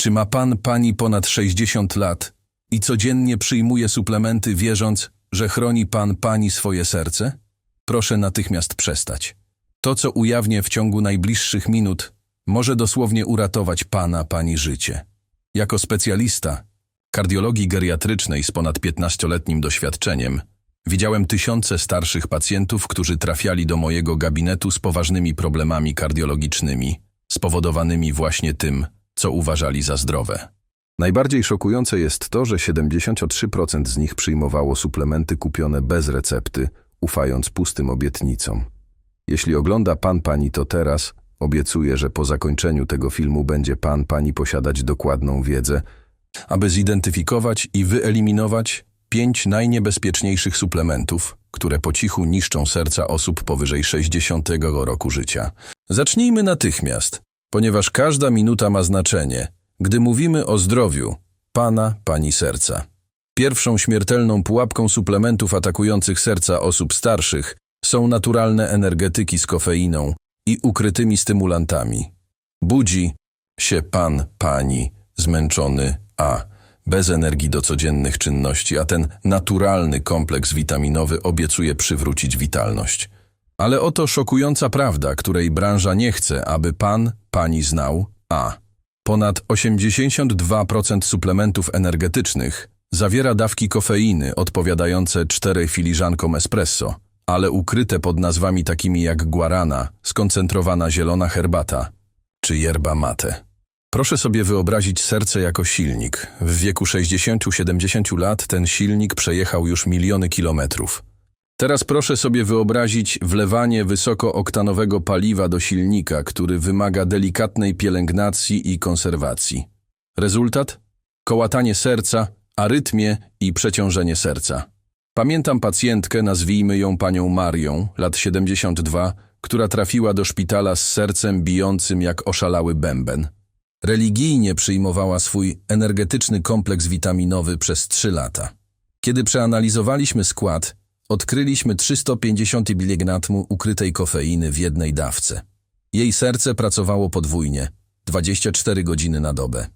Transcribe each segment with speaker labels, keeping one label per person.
Speaker 1: Czy ma pan pani ponad 60 lat i codziennie przyjmuje suplementy, wierząc, że chroni pan pani swoje serce? Proszę natychmiast przestać. To, co ujawnię w ciągu najbliższych minut, może dosłownie uratować pana pani życie. Jako specjalista kardiologii geriatrycznej z ponad 15-letnim doświadczeniem, widziałem tysiące starszych pacjentów, którzy trafiali do mojego gabinetu z poważnymi problemami kardiologicznymi, spowodowanymi właśnie tym, co uważali za zdrowe. Najbardziej szokujące jest to, że 73% z nich przyjmowało suplementy kupione bez recepty, ufając pustym obietnicom. Jeśli ogląda pan pani to teraz, obiecuję, że po zakończeniu tego filmu będzie pan pani posiadać dokładną wiedzę, aby zidentyfikować i wyeliminować pięć najniebezpieczniejszych suplementów, które po cichu niszczą serca osób powyżej 60 roku życia. Zacznijmy natychmiast, ponieważ każda minuta ma znaczenie, gdy mówimy o zdrowiu pana, pani serca. Pierwszą śmiertelną pułapką suplementów atakujących serca osób starszych są naturalne energetyki z kofeiną i ukrytymi stymulantami. Budzi się pan, pani, zmęczony, a bez energii do codziennych czynności, a ten naturalny kompleks witaminowy obiecuje przywrócić witalność. Ale oto szokująca prawda, której branża nie chce, aby pan, pani znał, a ponad 82% suplementów energetycznych zawiera dawki kofeiny odpowiadające 4 filiżankom espresso, ale ukryte pod nazwami takimi jak guarana, skoncentrowana zielona herbata czy yerba mate. Proszę sobie wyobrazić serce jako silnik. W wieku 60-70 lat ten silnik przejechał już miliony kilometrów. Teraz proszę sobie wyobrazić wlewanie wysokooktanowego paliwa do silnika, który wymaga delikatnej pielęgnacji i konserwacji. Rezultat? Kołatanie serca, arytmie i przeciążenie serca. Pamiętam pacjentkę, nazwijmy ją panią Marią, lat 72, która trafiła do szpitala z sercem bijącym jak oszalały bęben. Religijnie przyjmowała swój energetyczny kompleks witaminowy przez trzy lata. Kiedy przeanalizowaliśmy skład, odkryliśmy 350 mg ukrytej kofeiny w jednej dawce. Jej serce pracowało podwójnie, 24 godziny na dobę.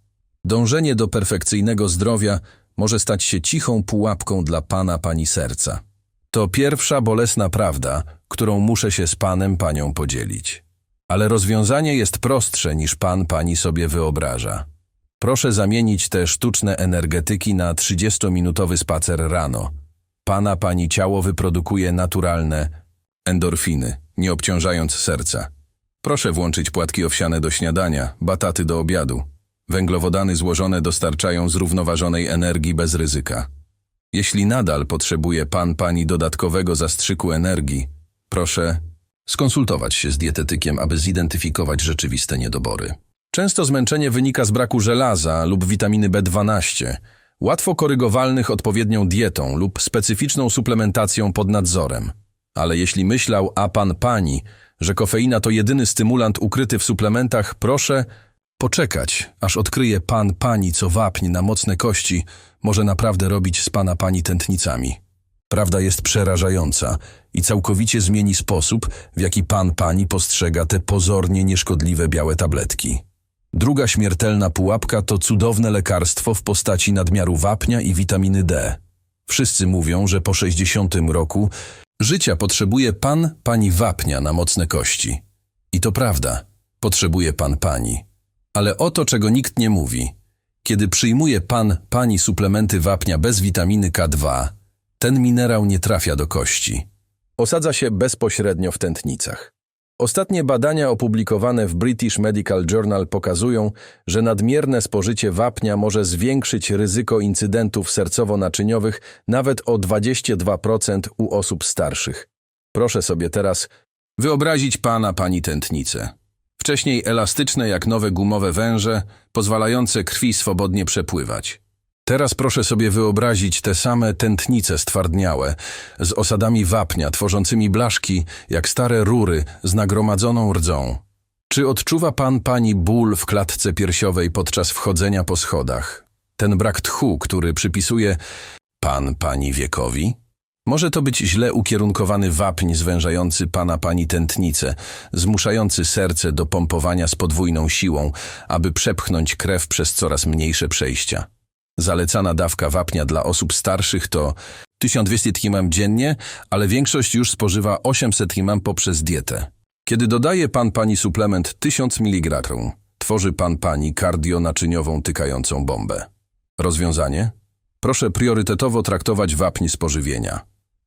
Speaker 1: Dążenie do perfekcyjnego zdrowia może stać się cichą pułapką dla pana pani serca. To pierwsza bolesna prawda, którą muszę się z panem panią podzielić. Ale rozwiązanie jest prostsze niż pan pani sobie wyobraża. Proszę zamienić te sztuczne energetyki na 30-minutowy spacer rano. Pana pani ciało wyprodukuje naturalne endorfiny, nie obciążając serca. Proszę włączyć płatki owsiane do śniadania, bataty do obiadu. Węglowodany złożone dostarczają zrównoważonej energii bez ryzyka. Jeśli nadal potrzebuje pan pani dodatkowego zastrzyku energii, proszę skonsultować się z dietetykiem, aby zidentyfikować rzeczywiste niedobory. Często zmęczenie wynika z braku żelaza lub witaminy B12, łatwo korygowalnych odpowiednią dietą lub specyficzną suplementacją pod nadzorem. Ale jeśli myślał a pan pani, że kofeina to jedyny stymulant ukryty w suplementach, proszę poczekać, aż odkryje pan pani, co wapń na mocne kości może naprawdę robić z pana pani tętnicami. Prawda jest przerażająca i całkowicie zmieni sposób, w jaki pan pani postrzega te pozornie nieszkodliwe białe tabletki. Druga śmiertelna pułapka to cudowne lekarstwo w postaci nadmiaru wapnia i witaminy D. Wszyscy mówią, że po 60 roku życia potrzebuje pan pani wapnia na mocne kości. I to prawda, potrzebuje pan pani. Ale o to, czego nikt nie mówi. Kiedy przyjmuje pan pani suplementy wapnia bez witaminy K2, ten minerał nie trafia do kości. Osadza się bezpośrednio w tętnicach. Ostatnie badania opublikowane w British Medical Journal pokazują, że nadmierne spożycie wapnia może zwiększyć ryzyko incydentów sercowo-naczyniowych nawet o 22% u osób starszych. Proszę sobie teraz wyobrazić pana pani tętnice. Wcześniej elastyczne jak nowe gumowe węże, pozwalające krwi swobodnie przepływać. Teraz proszę sobie wyobrazić te same tętnice stwardniałe, z osadami wapnia tworzącymi blaszki jak stare rury z nagromadzoną rdzą. Czy odczuwa pan pani ból w klatce piersiowej podczas wchodzenia po schodach? Ten brak tchu, który przypisuje pan pani wiekowi? Może to być źle ukierunkowany wapń zwężający pana pani tętnicę, zmuszający serce do pompowania z podwójną siłą, aby przepchnąć krew przez coraz mniejsze przejścia. Zalecana dawka wapnia dla osób starszych to 1200 trimam dziennie, ale większość już spożywa 800 trimam poprzez dietę. Kiedy dodaje pan pani suplement 1000 mg, tworzy pan pani kardionaczyniową tykającą bombę. Rozwiązanie? Proszę priorytetowo traktować wapń z pożywienia.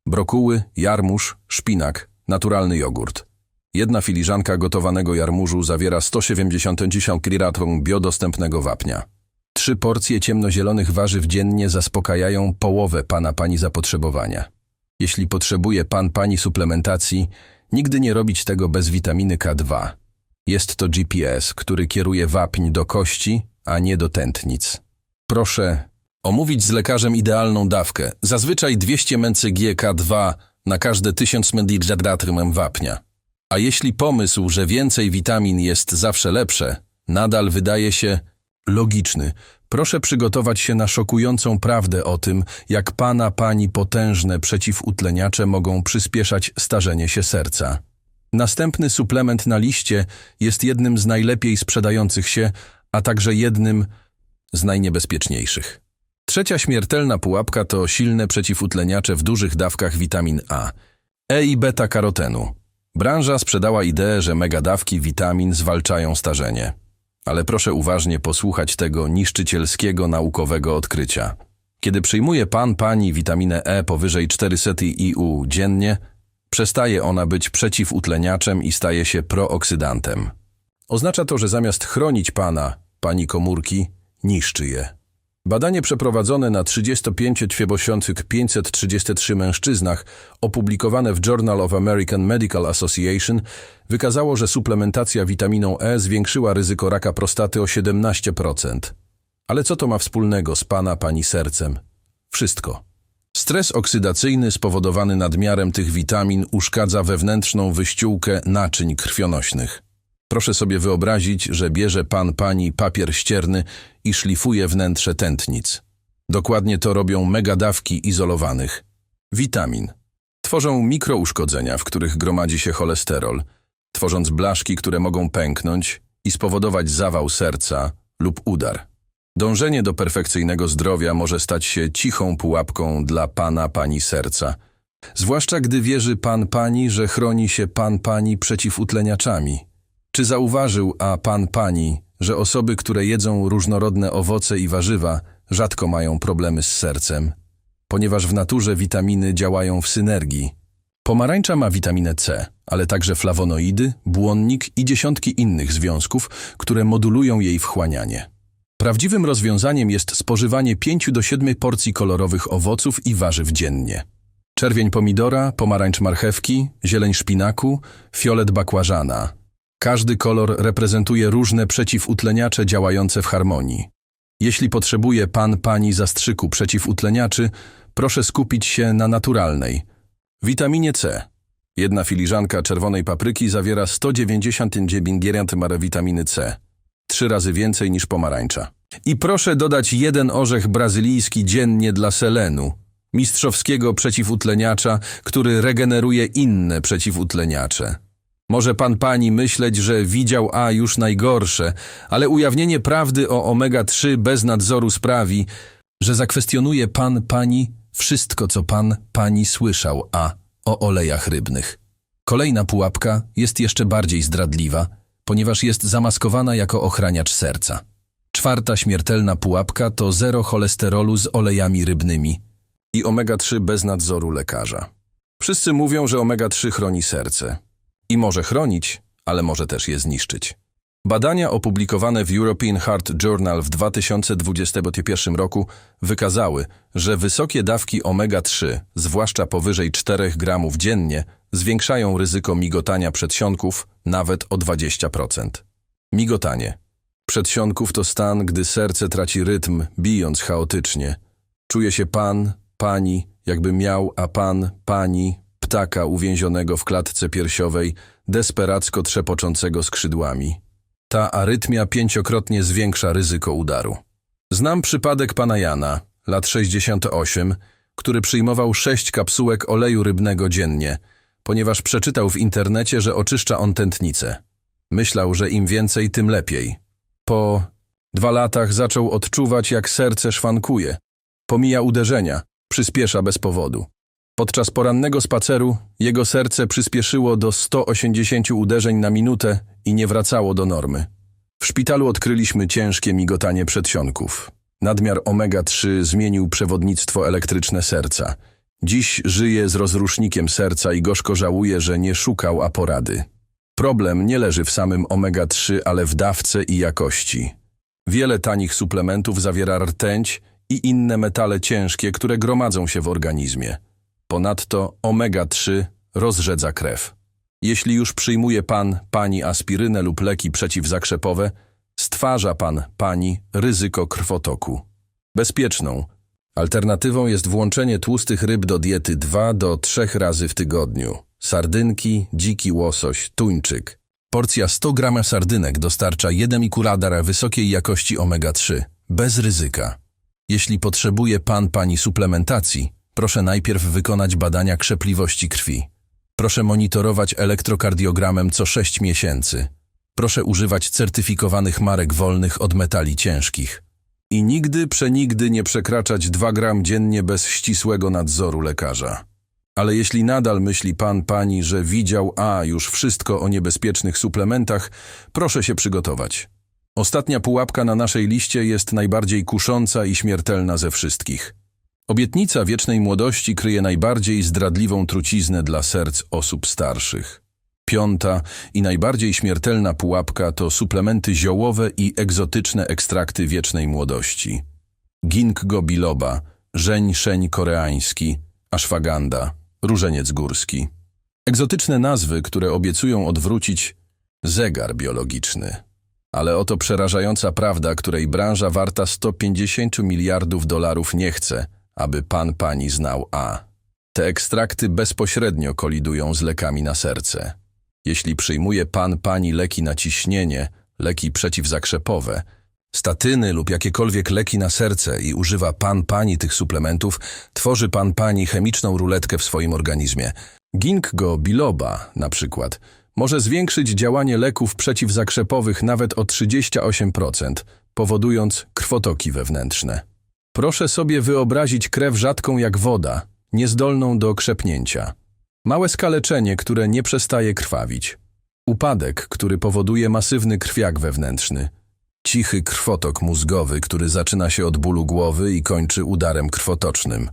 Speaker 1: Brokuły, jarmuż, szpinak, naturalny jogurt. Jedna filiżanka gotowanego jarmużu zawiera 170 mg biodostępnego wapnia. Trzy porcje ciemnozielonych warzyw dziennie zaspokajają połowę pana pani zapotrzebowania. Jeśli potrzebuje pan pani suplementacji, nigdy nie robić tego bez witaminy K2. Jest to GPS, który kieruje wapń do kości, a nie do tętnic. Proszę omówić z lekarzem idealną dawkę, zazwyczaj 200 mcg K2 na każde 1000 ml wapnia. A jeśli pomysł, że więcej witamin jest zawsze lepsze, nadal wydaje się logiczny, proszę przygotować się na szokującą prawdę o tym, jak pana pani potężne przeciwutleniacze mogą przyspieszać starzenie się serca. Następny suplement na liście jest jednym z najlepiej sprzedających się, a także jednym z najniebezpieczniejszych. Trzecia śmiertelna pułapka to silne przeciwutleniacze w dużych dawkach witamin A, E i beta-karotenu. Branża sprzedała ideę, że megadawki witamin zwalczają starzenie. Ale proszę uważnie posłuchać tego niszczycielskiego naukowego odkrycia. Kiedy przyjmuje pan pani witaminę E powyżej 400 IU dziennie, przestaje ona być przeciwutleniaczem i staje się prooksydantem. Oznacza to, że zamiast chronić pana, pani komórki, niszczy je. Badanie przeprowadzone na 35,533 mężczyznach, opublikowane w Journal of American Medical Association, wykazało, że suplementacja witaminą E zwiększyła ryzyko raka prostaty o 17%. Ale co to ma wspólnego z pana, pani sercem? Wszystko. Stres oksydacyjny spowodowany nadmiarem tych witamin uszkadza wewnętrzną wyściółkę naczyń krwionośnych. Proszę sobie wyobrazić, że bierze pan pani papier ścierny i szlifuje wnętrze tętnic. Dokładnie to robią megadawki izolowanych. Witamin. Tworzą mikrouszkodzenia, w których gromadzi się cholesterol, tworząc blaszki, które mogą pęknąć i spowodować zawał serca lub udar. Dążenie do perfekcyjnego zdrowia może stać się cichą pułapką dla pana pani serca, zwłaszcza gdy wierzy pan pani, że chroni się pan pani przeciwutleniaczami. Czy zauważył, a pan pani, że osoby, które jedzą różnorodne owoce i warzywa, rzadko mają problemy z sercem? Ponieważ w naturze witaminy działają w synergii. Pomarańcza ma witaminę C, ale także flawonoidy, błonnik i dziesiątki innych związków, które modulują jej wchłanianie. Prawdziwym rozwiązaniem jest spożywanie 5 do 7 porcji kolorowych owoców i warzyw dziennie. Czerwień pomidora, pomarańcz marchewki, zieleń szpinaku, fiolet bakłażana. Każdy kolor reprezentuje różne przeciwutleniacze działające w harmonii. Jeśli potrzebuje pan, pani zastrzyku przeciwutleniaczy, proszę skupić się na naturalnej. Witaminie C. Jedna filiżanka czerwonej papryki zawiera 199 mg witaminy C. Trzy razy więcej niż pomarańcza. I proszę dodać jeden orzech brazylijski dziennie dla selenu, mistrzowskiego przeciwutleniacza, który regeneruje inne przeciwutleniacze. Może pan pani myśleć, że widział A już najgorsze, ale ujawnienie prawdy o omega-3 bez nadzoru sprawi, że zakwestionuje pan pani wszystko, co pan pani słyszał A o olejach rybnych. Kolejna pułapka jest jeszcze bardziej zdradliwa, ponieważ jest zamaskowana jako ochraniacz serca. Czwarta śmiertelna pułapka to zero cholesterolu z olejami rybnymi i omega-3 bez nadzoru lekarza. Wszyscy mówią, że omega-3 chroni serce. I może chronić, ale może też je zniszczyć. Badania opublikowane w European Heart Journal w 2021 roku wykazały, że wysokie dawki omega-3, zwłaszcza powyżej 4 gramów dziennie, zwiększają ryzyko migotania przedsionków nawet o 20%. Migotanie. Przedsionków to stan, gdy serce traci rytm, bijąc chaotycznie. Czuje się pan, pani, jakby miał, a pan, pani, ptaka uwięzionego w klatce piersiowej, desperacko trzepoczącego skrzydłami. Ta arytmia pięciokrotnie zwiększa ryzyko udaru. Znam przypadek pana Jana, lat 68, który przyjmował sześć kapsułek oleju rybnego dziennie, ponieważ przeczytał w internecie, że oczyszcza on tętnicę. Myślał, że im więcej, tym lepiej. Po dwa latach zaczął odczuwać, jak serce szwankuje. Pomija uderzenia, przyspiesza bez powodu. Podczas porannego spaceru jego serce przyspieszyło do 180 uderzeń na minutę i nie wracało do normy. W szpitalu odkryliśmy ciężkie migotanie przedsionków. Nadmiar omega-3 zmienił przewodnictwo elektryczne serca. Dziś żyje z rozrusznikiem serca i gorzko żałuje, że nie szukał aporady. Problem nie leży w samym omega-3, ale w dawce i jakości. Wiele tanich suplementów zawiera rtęć i inne metale ciężkie, które gromadzą się w organizmie. Ponadto omega-3 rozrzedza krew. Jeśli już przyjmuje pan, pani aspirynę lub leki przeciwzakrzepowe, stwarza pan, pani ryzyko krwotoku. Bezpieczną. Alternatywą jest włączenie tłustych ryb do diety 2 do 3 razy w tygodniu. Sardynki, dziki łosoś, tuńczyk. Porcja 100 g sardynek dostarcza 1,5 radara wysokiej jakości omega-3, bez ryzyka. Jeśli potrzebuje pan, pani suplementacji, proszę najpierw wykonać badania krzepliwości krwi. Proszę monitorować elektrokardiogramem co 6 miesięcy. Proszę używać certyfikowanych marek wolnych od metali ciężkich. I nigdy, przenigdy nie przekraczać 2 gram dziennie bez ścisłego nadzoru lekarza. Ale jeśli nadal myśli pan, pani, że widział a już wszystko o niebezpiecznych suplementach, proszę się przygotować. Ostatnia pułapka na naszej liście jest najbardziej kusząca i śmiertelna ze wszystkich. Obietnica wiecznej młodości kryje najbardziej zdradliwą truciznę dla serc osób starszych. Piąta i najbardziej śmiertelna pułapka to suplementy ziołowe i egzotyczne ekstrakty wiecznej młodości. Ginkgo biloba, żeń szeń koreański, ashwaganda, różeniec górski. Egzotyczne nazwy, które obiecują odwrócić zegar biologiczny. Ale oto przerażająca prawda, której branża warta 150 miliardów dolarów nie chce, aby pan pani znał A. Te ekstrakty bezpośrednio kolidują z lekami na serce. Jeśli przyjmuje pan pani leki na ciśnienie, leki przeciwzakrzepowe, statyny lub jakiekolwiek leki na serce i używa pan pani tych suplementów, tworzy pan pani chemiczną ruletkę w swoim organizmie. Ginkgo biloba na przykład może zwiększyć działanie leków przeciwzakrzepowych nawet o 38%, powodując krwotoki wewnętrzne. Proszę sobie wyobrazić krew rzadką jak woda, niezdolną do krzepnięcia. Małe skaleczenie, które nie przestaje krwawić. Upadek, który powoduje masywny krwiak wewnętrzny. Cichy krwotok mózgowy, który zaczyna się od bólu głowy i kończy udarem krwotocznym.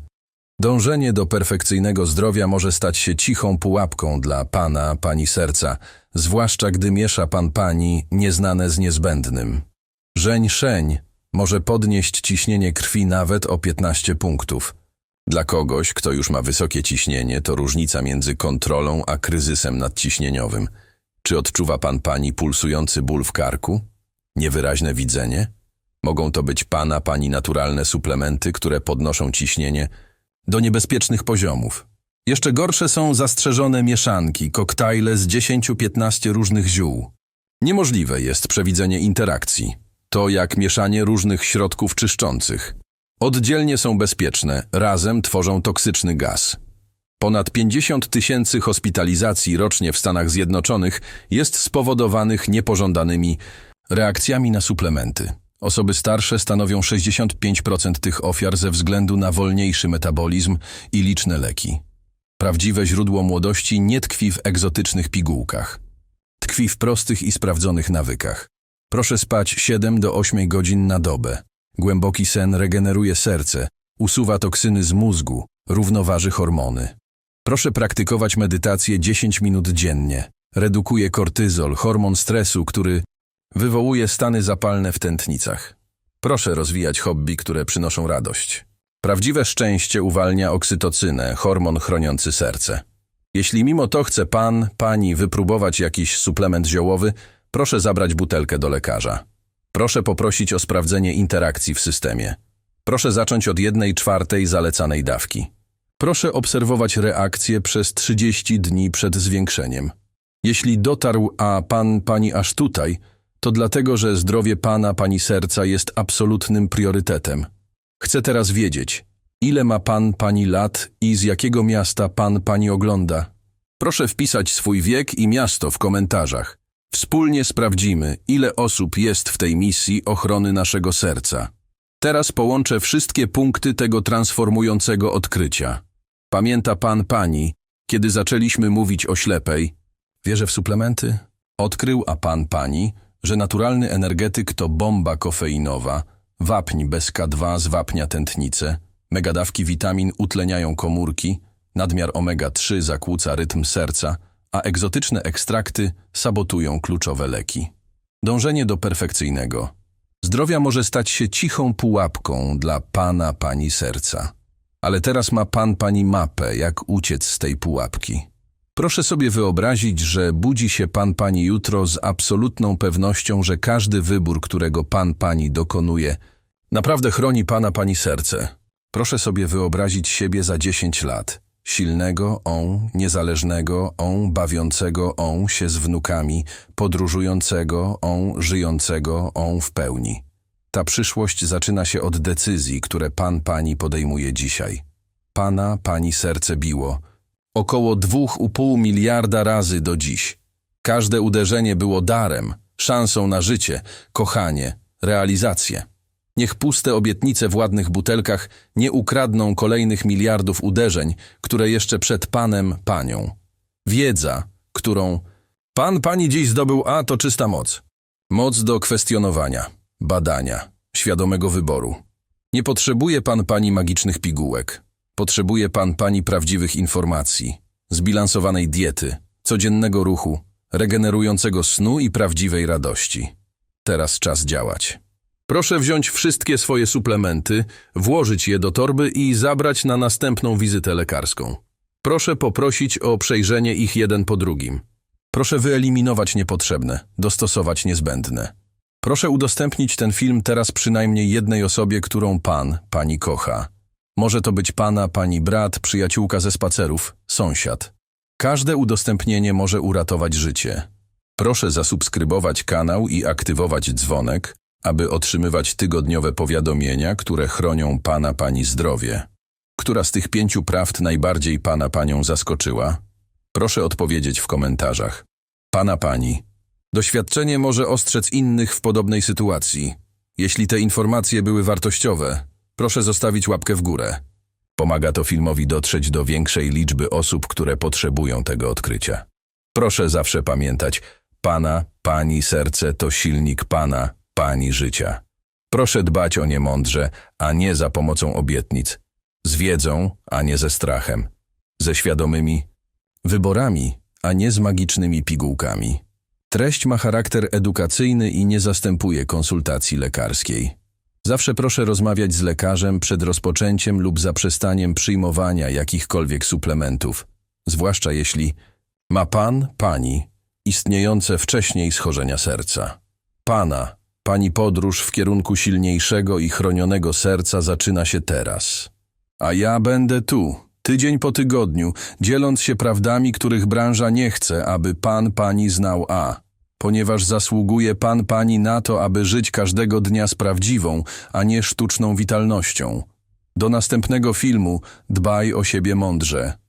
Speaker 1: Dążenie do perfekcyjnego zdrowia może stać się cichą pułapką dla pana, pani serca, zwłaszcza gdy miesza pan pani nieznane z niezbędnym. Żeń szeń może podnieść ciśnienie krwi nawet o 15 punktów. Dla kogoś, kto już ma wysokie ciśnienie, to różnica między kontrolą a kryzysem nadciśnieniowym. Czy odczuwa pan pani pulsujący ból w karku? Niewyraźne widzenie? Mogą to być pana pani naturalne suplementy, które podnoszą ciśnienie do niebezpiecznych poziomów. Jeszcze gorsze są zastrzeżone mieszanki, koktajle z 10-15 różnych ziół. Niemożliwe jest przewidzenie interakcji. To jak mieszanie różnych środków czyszczących. Oddzielnie są bezpieczne, razem tworzą toksyczny gaz. Ponad 50 tysięcy hospitalizacji rocznie w Stanach Zjednoczonych jest spowodowanych niepożądanymi reakcjami na suplementy. Osoby starsze stanowią 65% tych ofiar ze względu na wolniejszy metabolizm i liczne leki. Prawdziwe źródło młodości nie tkwi w egzotycznych pigułkach. Tkwi w prostych i sprawdzonych nawykach. Proszę spać 7 do 8 godzin na dobę. Głęboki sen regeneruje serce, usuwa toksyny z mózgu, równoważy hormony. Proszę praktykować medytację 10 minut dziennie. Redukuje kortyzol, hormon stresu, który wywołuje stany zapalne w tętnicach. Proszę rozwijać hobby, które przynoszą radość. Prawdziwe szczęście uwalnia oksytocynę, hormon chroniący serce. Jeśli mimo to chce pan, pani wypróbować jakiś suplement ziołowy, proszę zabrać butelkę do lekarza. Proszę poprosić o sprawdzenie interakcji w systemie. Proszę zacząć od jednej czwartej zalecanej dawki. Proszę obserwować reakcję przez 30 dni przed zwiększeniem. Jeśli dotarł a pan, pani aż tutaj, to dlatego, że zdrowie pana, pani serca jest absolutnym priorytetem. Chcę teraz wiedzieć, Ile ma pan pani lat i z jakiego miasta pan pani ogląda? Proszę wpisać swój wiek i miasto w komentarzach. Wspólnie sprawdzimy, ile osób jest w tej misji ochrony naszego serca. Teraz połączę wszystkie punkty tego transformującego odkrycia. Pamięta pan pani, kiedy zaczęliśmy mówić o ślepej? Wierzę w suplementy? Odkrył a pan pani, że naturalny energetyk to bomba kofeinowa, wapń bez K2 zwapnia tętnicę, megadawki witamin utleniają komórki, nadmiar omega-3 zakłóca rytm serca, a egzotyczne ekstrakty sabotują kluczowe leki. Dążenie do perfekcyjnego. Zdrowia może stać się cichą pułapką dla pana, pani serca. Ale teraz ma pan, pani mapę, jak uciec z tej pułapki. Proszę sobie wyobrazić, że budzi się pan, pani jutro z absolutną pewnością, że każdy wybór, którego pan, pani dokonuje, naprawdę chroni pana, pani serce. Proszę sobie wyobrazić siebie za 10 lat. Silnego, on, niezależnego, on, bawiącego, on się z wnukami, podróżującego, on, żyjącego, on w pełni. Ta przyszłość zaczyna się od decyzji, które pan, pani podejmuje dzisiaj. Pana, pani serce biło. Około dwóch i pół miliarda razy do dziś. Każde uderzenie było darem, szansą na życie, kochanie, realizację. Niech puste obietnice w ładnych butelkach nie ukradną kolejnych miliardów uderzeń, które jeszcze przed panem, panią. Wiedza, którą pan, pani dziś zdobył A, to czysta moc. Moc do kwestionowania, badania, świadomego wyboru. Nie potrzebuje pan, pani magicznych pigułek. Potrzebuje pan, pani prawdziwych informacji, zbilansowanej diety, codziennego ruchu, regenerującego snu i prawdziwej radości. Teraz czas działać. Proszę wziąć wszystkie swoje suplementy, włożyć je do torby i zabrać na następną wizytę lekarską. Proszę poprosić o przejrzenie ich jeden po drugim. Proszę wyeliminować niepotrzebne, dostosować niezbędne. Proszę udostępnić ten film teraz przynajmniej jednej osobie, którą pan, pani kocha. Może to być pana, pani brat, przyjaciółka ze spacerów, sąsiad. Każde udostępnienie może uratować życie. Proszę zasubskrybować kanał i aktywować dzwonek, aby otrzymywać tygodniowe powiadomienia, które chronią Pana Pani zdrowie. Która z tych pięciu prawd najbardziej Pana Panią zaskoczyła? Proszę odpowiedzieć w komentarzach. Pana Pani. Doświadczenie może ostrzec innych w podobnej sytuacji. Jeśli te informacje były wartościowe, proszę zostawić łapkę w górę. Pomaga to filmowi dotrzeć do większej liczby osób, które potrzebują tego odkrycia. Proszę zawsze pamiętać, Pana, Pani serce to silnik Pana, Pani życia. Proszę dbać o nie mądrze, a nie za pomocą obietnic. Z wiedzą, a nie ze strachem. Ze świadomymi wyborami, a nie z magicznymi pigułkami. Treść ma charakter edukacyjny i nie zastępuje konsultacji lekarskiej. Zawsze proszę rozmawiać z lekarzem przed rozpoczęciem lub zaprzestaniem przyjmowania jakichkolwiek suplementów, zwłaszcza jeśli ma pan, pani istniejące wcześniej schorzenia serca. Pana, pani podróż w kierunku silniejszego i chronionego serca zaczyna się teraz. A ja będę tu, tydzień po tygodniu, dzieląc się prawdami, których branża nie chce, aby pan, pani znał A. Ponieważ zasługuje pan, pani na to, aby żyć każdego dnia z prawdziwą, a nie sztuczną witalnością. Do następnego filmu dbaj o siebie mądrze.